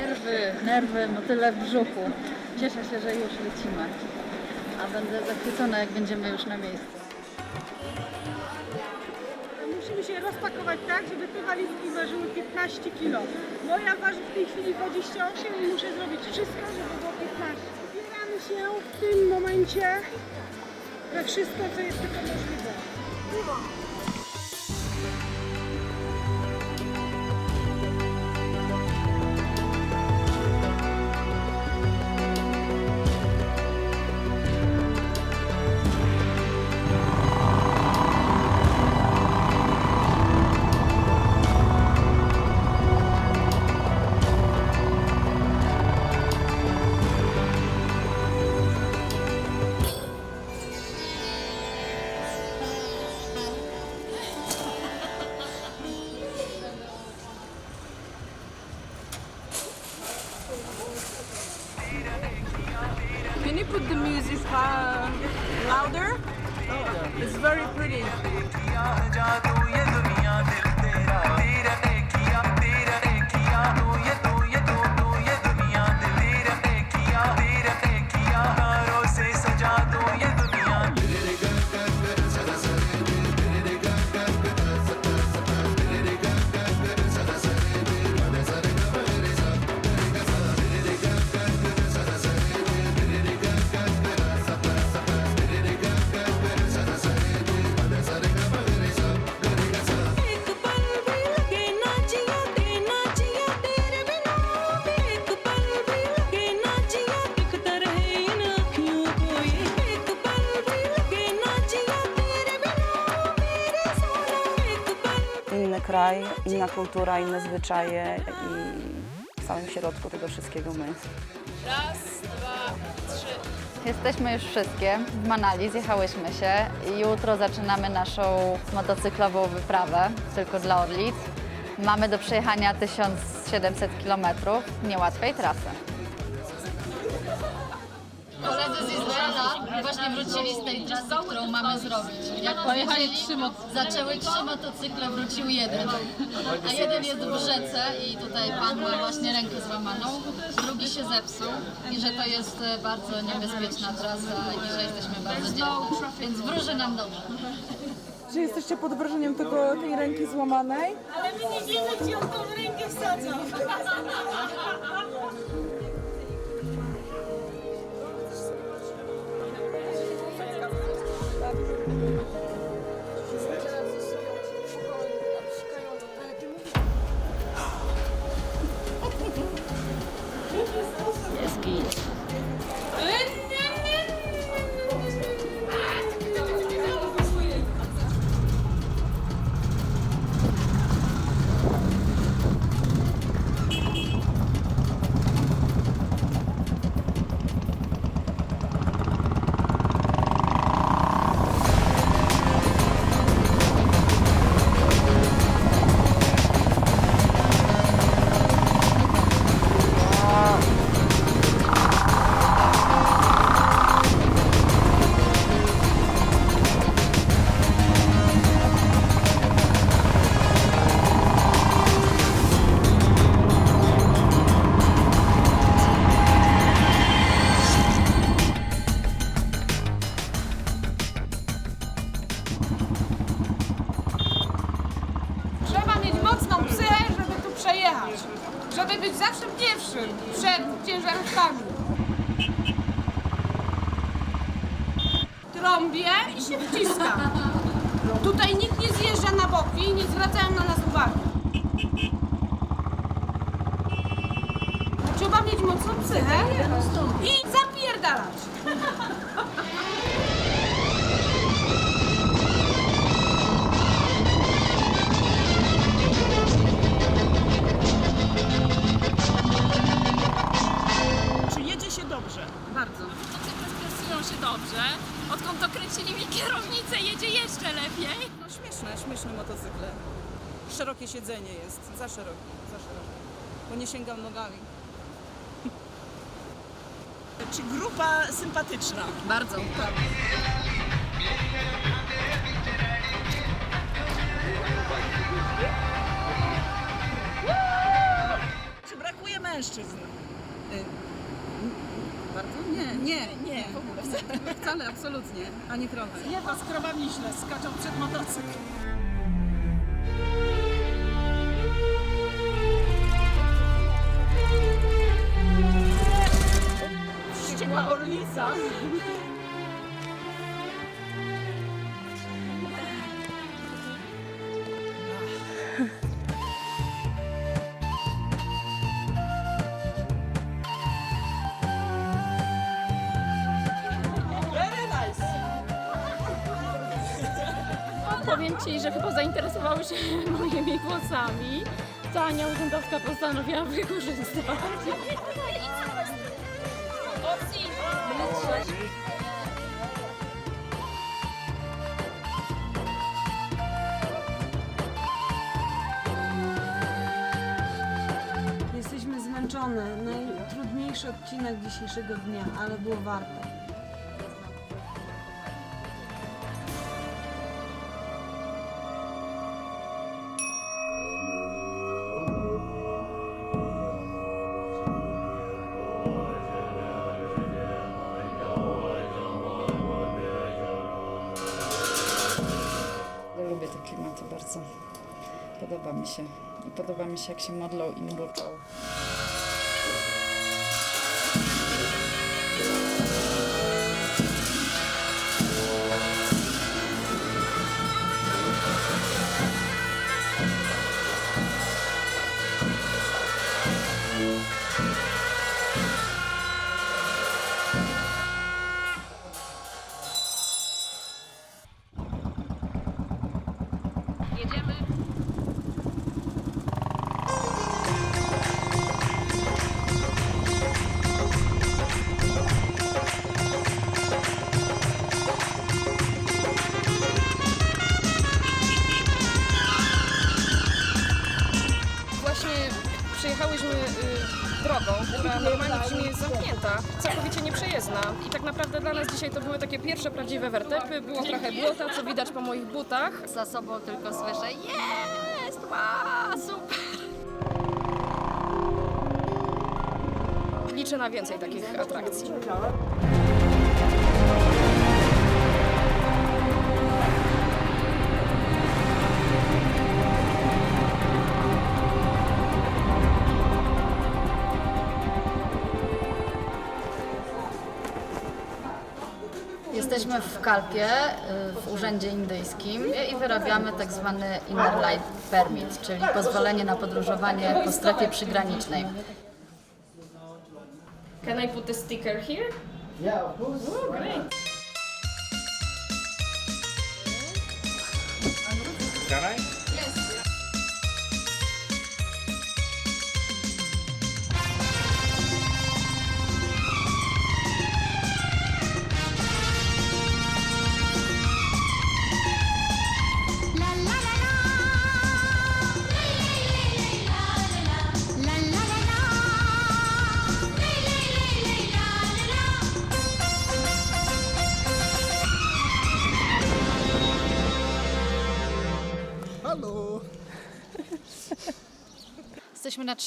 Nerwy, nerwy, motyle w brzuchu. Cieszę się, że już lecimy. A będę zachwycona, jak będziemy już na miejscu. Musimy się rozpakować tak, żeby te walizki ważyły 15 kg. Moja waży w tej chwili 28 i muszę zrobić wszystko, żeby było 15. Ubieramy się w tym momencie we wszystko, co jest tylko możliwe. Inna kultura, inne zwyczaje i w samym środku tego wszystkiego my. Jesteśmy już wszystkie w Manali, zjechałyśmy się. Jutro zaczynamy naszą motocyklową wyprawę tylko dla Orlic. Mamy do przejechania 1700 km niełatwej trasy. Koledzy z Izraela właśnie wrócili z tej trasy, którą mamy zrobić. Jak pojechali trzy zaczęły trzy motocykle, wrócił jeden. A jeden jest w rzece i tutaj pan ma właśnie rękę złamaną, drugi się zepsuł i że to jest e, bardzo niebezpieczna trasa i że jesteśmy bardzo dzielni. Więc wróży nam dobrze. Czy jesteście pod wrażeniem tego, tej ręki złamanej? Ale my nie wiemy, gdzie on tą rękę wsadzał. Żeby być zawsze pierwszym przed ciężarówkami. Trąbię i się wciska. Tutaj nikt nie zjeżdża na boki i nie zwracają na nas uwagi. Trzeba mieć mocną psychę i zapierdalać. Się dobrze. Odkąd dokręcili mi kierownicę, jedzie jeszcze lepiej. No śmieszne, śmieszne motocykle. Szerokie siedzenie jest, za szerokie, za szerokie. Bo nie sięgam nogami. Czy grupa sympatyczna? Bardzo. Czy brakuje mężczyzn? bardzo? Nie, nie, nie, nie, w ogóle wcale, wcale absolutnie, ani trochę. Zjawa z krowami źle skaczą przed motocykl. Ścięła orlica. Powiem Ci, że chyba zainteresowały się moimi włosami. To Ania Urzędowska postanowiła wykorzystać. Jesteśmy zmęczone. Najtrudniejszy odcinek dzisiejszego dnia, ale było warto. Lubię te klimaty bardzo. Podoba mi się. I podoba mi się, jak się modlą i mruczą. Przyjechałyśmy y, drogą, która normalnie w Rzymie jest zamknięta, całkowicie nieprzejezdna. I tak naprawdę dla nas dzisiaj to były takie pierwsze prawdziwe wertepy. Było trochę błota, co widać po moich butach. Za sobą tylko słyszę jest, wow, super. Liczę na więcej takich atrakcji. Jesteśmy w Kalpie, y, w urzędzie indyjskim i wyrabiamy tak zwany Inner Line Permit, czyli pozwolenie na podróżowanie po strefie przygranicznej. Can I put the sticker here? Yeah, of course. Oh, great.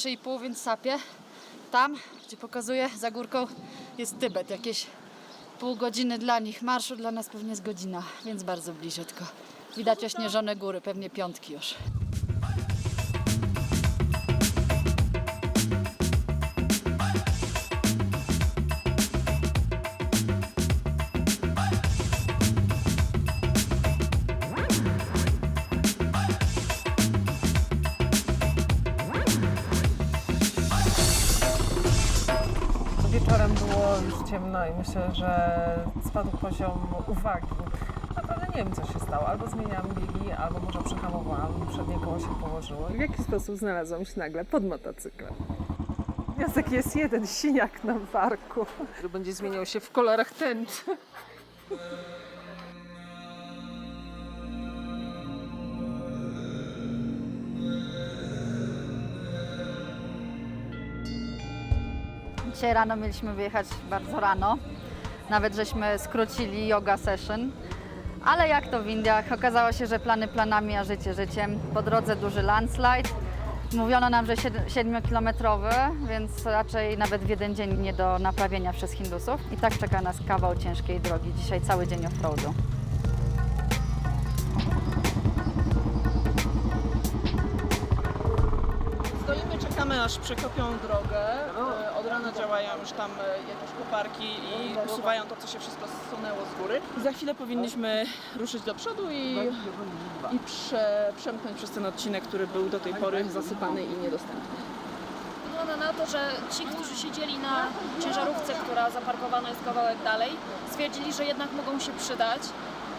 3,5, więc sapie. Tam, gdzie pokazuję za górką, jest Tybet. Jakieś pół godziny dla nich marszu, dla nas pewnie z godzina, więc bardzo bliziutko. Widać ośnieżone góry, pewnie piątki już. Ciemno i myślę, że spadł poziom uwagi. Naprawdę nie wiem, co się stało. Albo zmieniałam biegi, albo może przehamowałam, przednie koło się położyło. W jaki sposób znalazłam się nagle pod motocyklem? Wniosek jest jeden, siniak na barku, będzie zmieniał się w kolorach tęczy. Dzisiaj rano mieliśmy wyjechać bardzo rano. Nawet żeśmy skrócili yoga session. Ale jak to w Indiach, okazało się, że plany planami, a życie życiem. Po drodze duży landslide. Mówiono nam, że 7-kilometrowy, więc raczej nawet w jeden dzień nie do naprawienia przez Hindusów. I tak czeka nas kawał ciężkiej drogi. Dzisiaj cały dzień off-roadu. Stoimy, czekamy aż przekopią drogę. Rana działają już tam e, jakieś koparki i usuwają to, co się wszystko zsunęło z góry. Za chwilę powinniśmy ruszyć do przodu i, i prze, przemknąć przez ten odcinek, który był do tej pory zasypany i niedostępny. Wygląda na to, że ci, którzy siedzieli na ciężarówce, która zaparkowana jest kawałek dalej, stwierdzili, że jednak mogą się przydać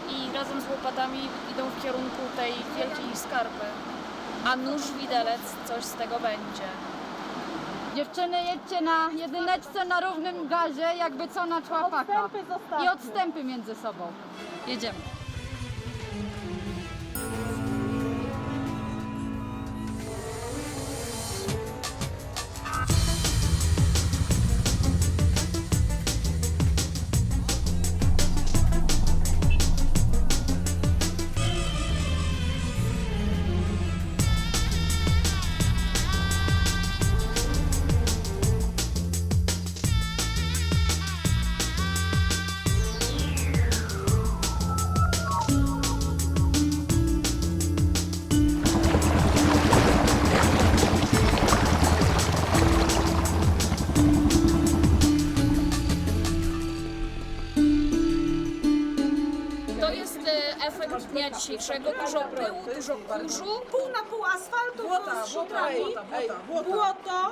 i razem z łopatami idą w kierunku tej wielkiej skarpy. A nóż widelec coś z tego będzie. Dziewczyny, jedźcie na jedyneczce na równym gazie, jakby co na człapaka. I odstępy między sobą. Jedziemy. Dnia dzisiejszego. Dużo pyłu, dużo kurzu. Pół na pół asfaltu z szutrami, błoto,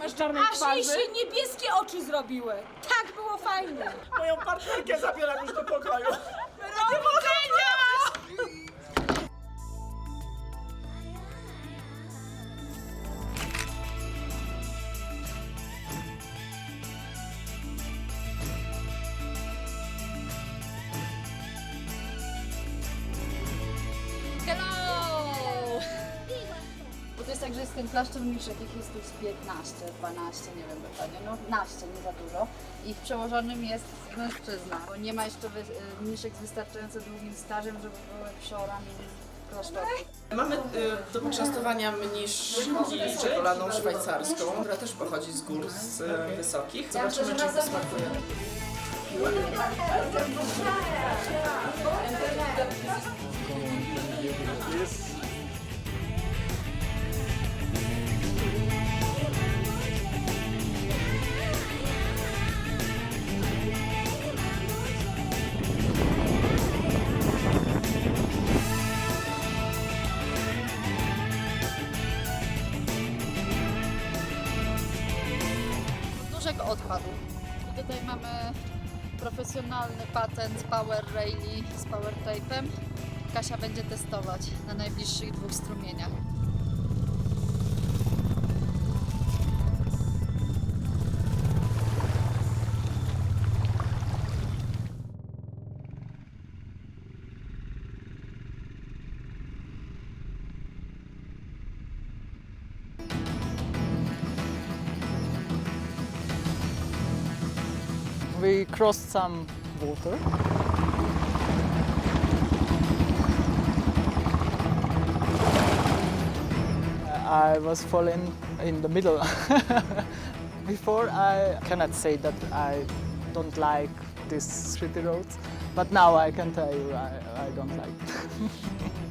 Masz aż jej się niebieskie oczy zrobiły. Tak było fajnie. Moją partnerkę zabieram już do pokoju. To jest tak, że jest ten klasztor mniszek, ich jest tu z 15, 12, nie wiem dokładnie, no 15, nie za dużo. I w przełożonym jest mężczyzna, bo nie ma jeszcze wy, y, mniszek z wystarczająco długim stażem, żeby były przeorami. Mamy y, do poczęstowania mniszki czekoladą szwajcarską, która też pochodzi z gór z y, wysokich. Zobaczymy, czy to smakuje. Dużego odpadu. I tutaj mamy profesjonalny patent Power Rayleigh z Power Tape'em. Kasia będzie testować na najbliższych dwóch strumieniach. Crossed some water. Uh, I was falling in the middle. Before I cannot say that I don't like these shitty roads, but now I can tell you I, I don't like.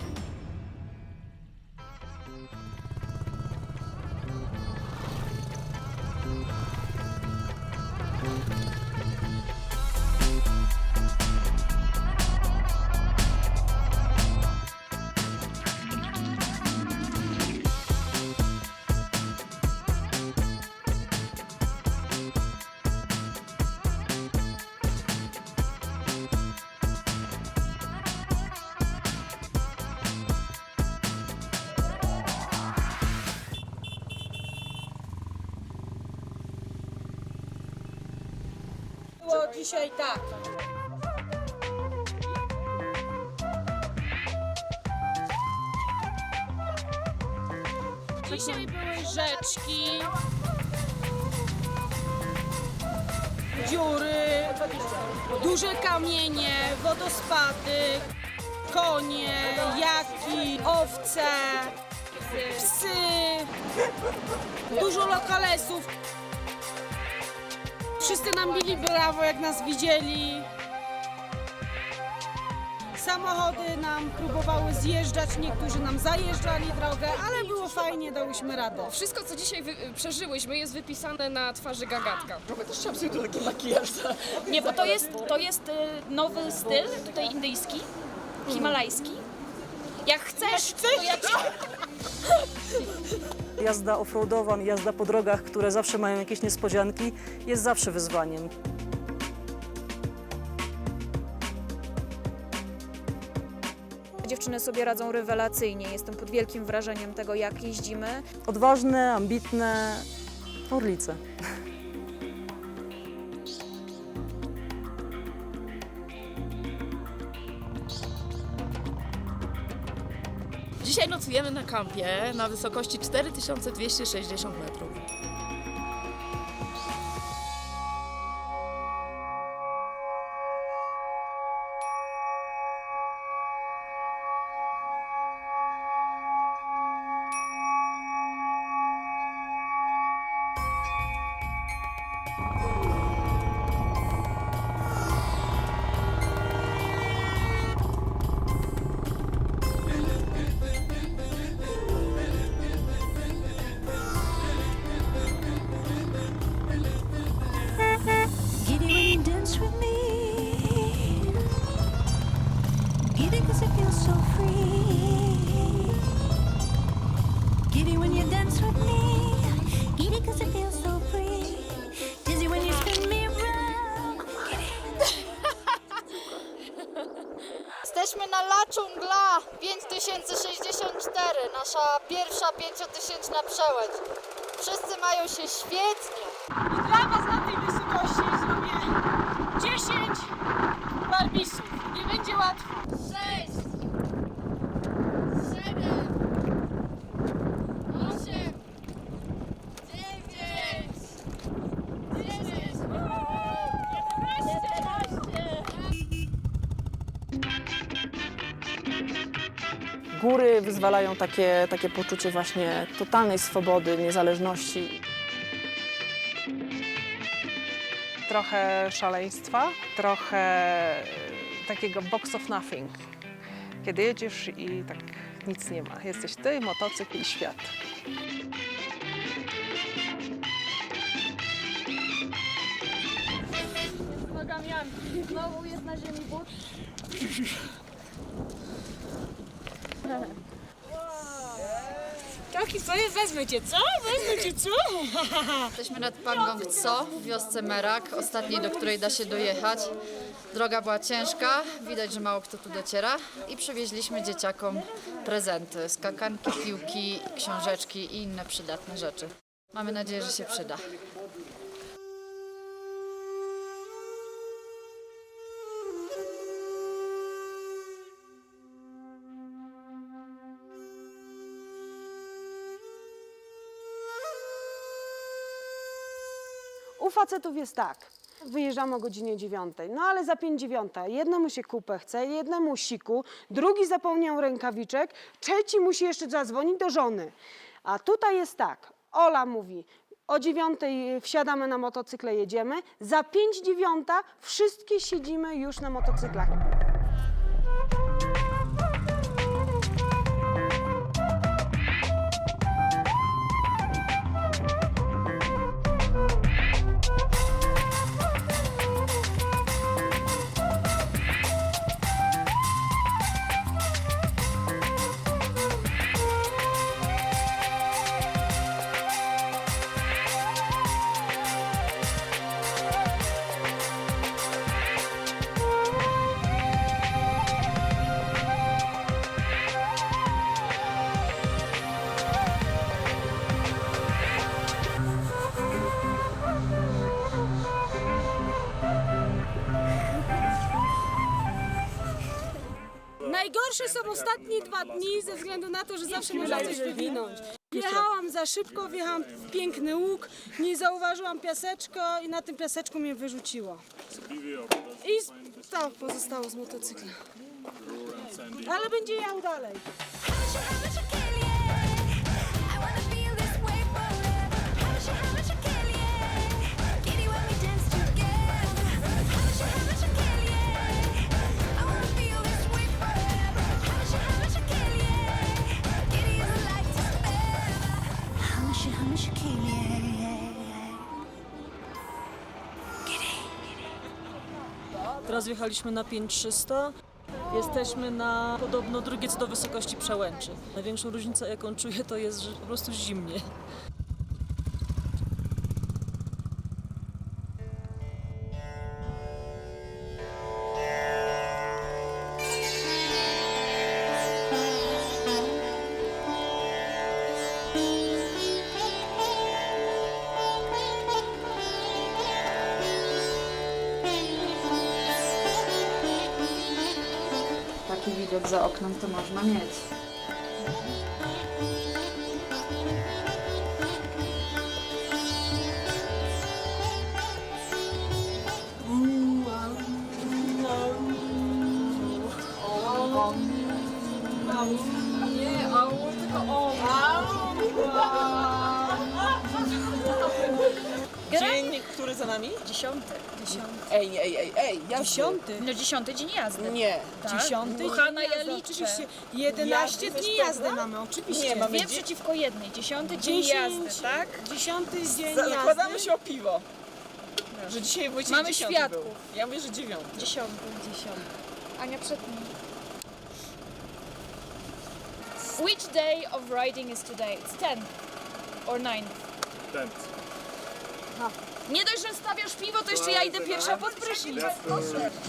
tak. Dzisiaj były rzeczki, Dziury, duże kamienie, wodospady, konie, jaki, owce, psy, dużo lokalesów. Wszyscy nam bili brawo, jak nas widzieli. Samochody nam próbowały zjeżdżać, niektórzy nam zajeżdżali drogę, ale było fajnie, dałyśmy radę. Wszystko, co dzisiaj wy- przeżyłyśmy, jest wypisane na twarzy gagatka. Trochę też chciałam sobie tu taki makijaż. Nie, bo to jest, to jest y, nowy styl, tutaj indyjski, himalajski. Jak chcesz, to ja ci... Jazda offroadowa, jazda po drogach, które zawsze mają jakieś niespodzianki, jest zawsze wyzwaniem. Dziewczyny sobie radzą rewelacyjnie. Jestem pod wielkim wrażeniem tego, jak jeździmy. Odważne, ambitne, orlice. Na kampie na wysokości 4260 metrów. Mają się świetnie. I dla Was na tej wysokości zrobię 10 barbisów. Nie będzie łatwo. 6, 7, 8, 9, 10, 11. Góry wyzwalają takie, takie poczucie właśnie totalnej swobody, niezależności. Trochę szaleństwa, trochę e, takiego box of nothing. Kiedy jedziesz i tak nic nie ma. Jesteś ty, motocykl i świat. Nogamiami. Znowu jest na ziemi but. Taki sobie wezmę cię, co? Wezmę cię, co? Jesteśmy nad Pangong Tso w wiosce Merak, ostatniej, do której da się dojechać. Droga była ciężka, widać, że mało kto tu dociera i przywieźliśmy dzieciakom prezenty, skakanki, piłki, książeczki i inne przydatne rzeczy. Mamy nadzieję, że się przyda. Facetów jest tak. Wyjeżdżamy o godzinie dziewiątej, no ale za pięć dziewiąta. Jednemu się kupę chce, jednemu siku, drugi zapomniał rękawiczek, trzeci musi jeszcze zadzwonić do żony. A tutaj jest tak. Ola mówi, o dziewiątej wsiadamy na motocykle, jedziemy. Za pięć dziewiąta wszystkie siedzimy już na motocyklach. Najgorsze są ostatnie dwa dni ze względu na to, że zawsze można coś wywinąć. Jechałam za szybko, wjechałam w piękny łuk, nie zauważyłam piaseczko i na tym piaseczku mnie wyrzuciło. I to pozostało z motocykla. Ale będzie jechał dalej. Teraz wjechaliśmy na 5300. Jesteśmy na podobno drugie co do wysokości przełęczy. Największą różnicę jaką czuję to jest, że po prostu zimnie. Za oknem to można mieć. Nie, za nami? Dziesiąty. Dziesiąty. Ej, ej, ej, ej, ja Dziesiąty. No dziesiąty dzień jazdy. Nie. Tak? Dziesiąty Kochana, dzień ja jazdy, liczę. Oczywiście 11 Jazdy dni bez jazdy mamy, oczywiście. Nie, mamy Dwie dzie- przeciwko jednej. Dziesiąty dzień 10, jazdy, tak? Dziesiąty dzień Za- jazdy. Zakładamy się o piwo. Że dzisiaj Wojciech Mamy dziesiąty świadków. Był. Ja mówię, że dziewiąty. Dziesiąty. Dziesiąty. Ania przed nim. Which day of riding is today? It's 10 or 9? Nie dość, że stawiasz piwo, to jeszcze ja idę pierwsza pod prysznic.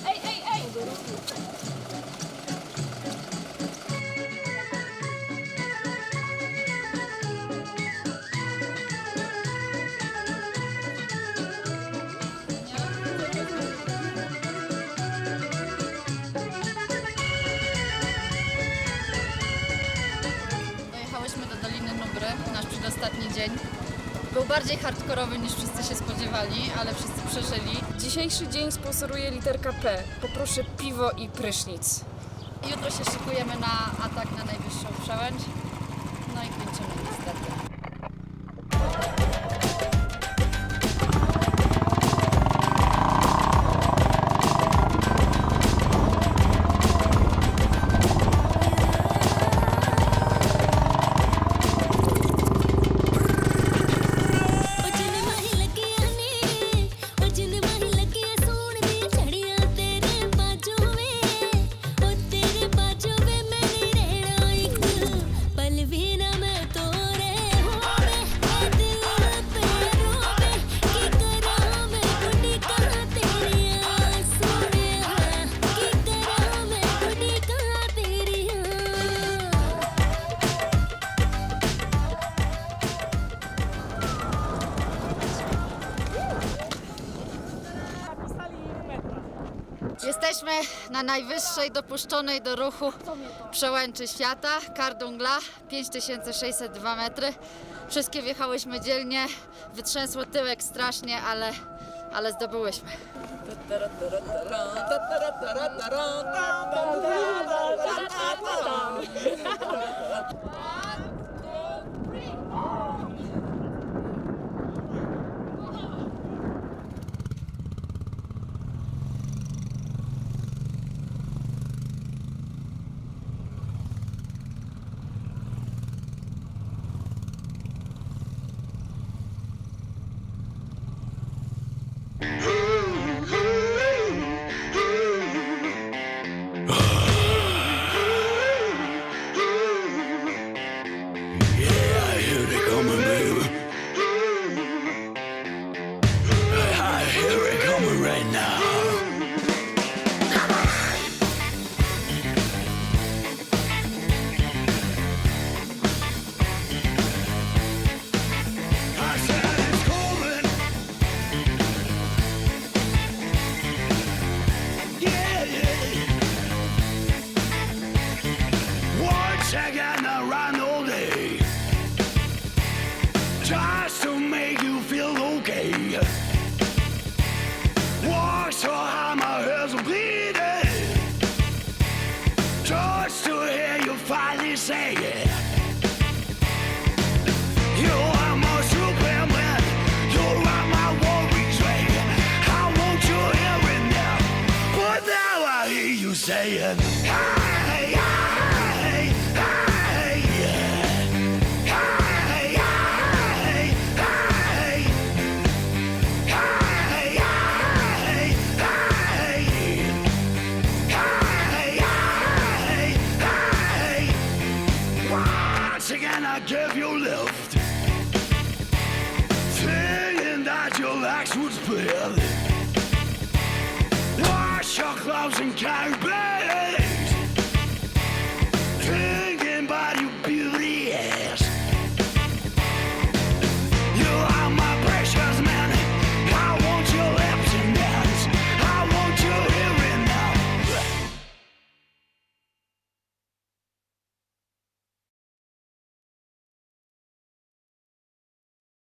Ej, ej, ej! Dojechałyśmy do Doliny Nubry, nasz przedostatni dzień. Był bardziej hardkorowy niż wszyscy się spodziewali, ale wszyscy przeżyli. Dzisiejszy dzień sponsoruje literka P. Poproszę piwo i prysznic. Jutro się szykujemy na atak na najwyższą przełęcz. Najwyższej dopuszczonej do ruchu przełęczy świata, Kardungla, 5602 metry. Wszystkie wjechałyśmy dzielnie, wytrzęsło tyłek strasznie, ale, ale zdobyłyśmy.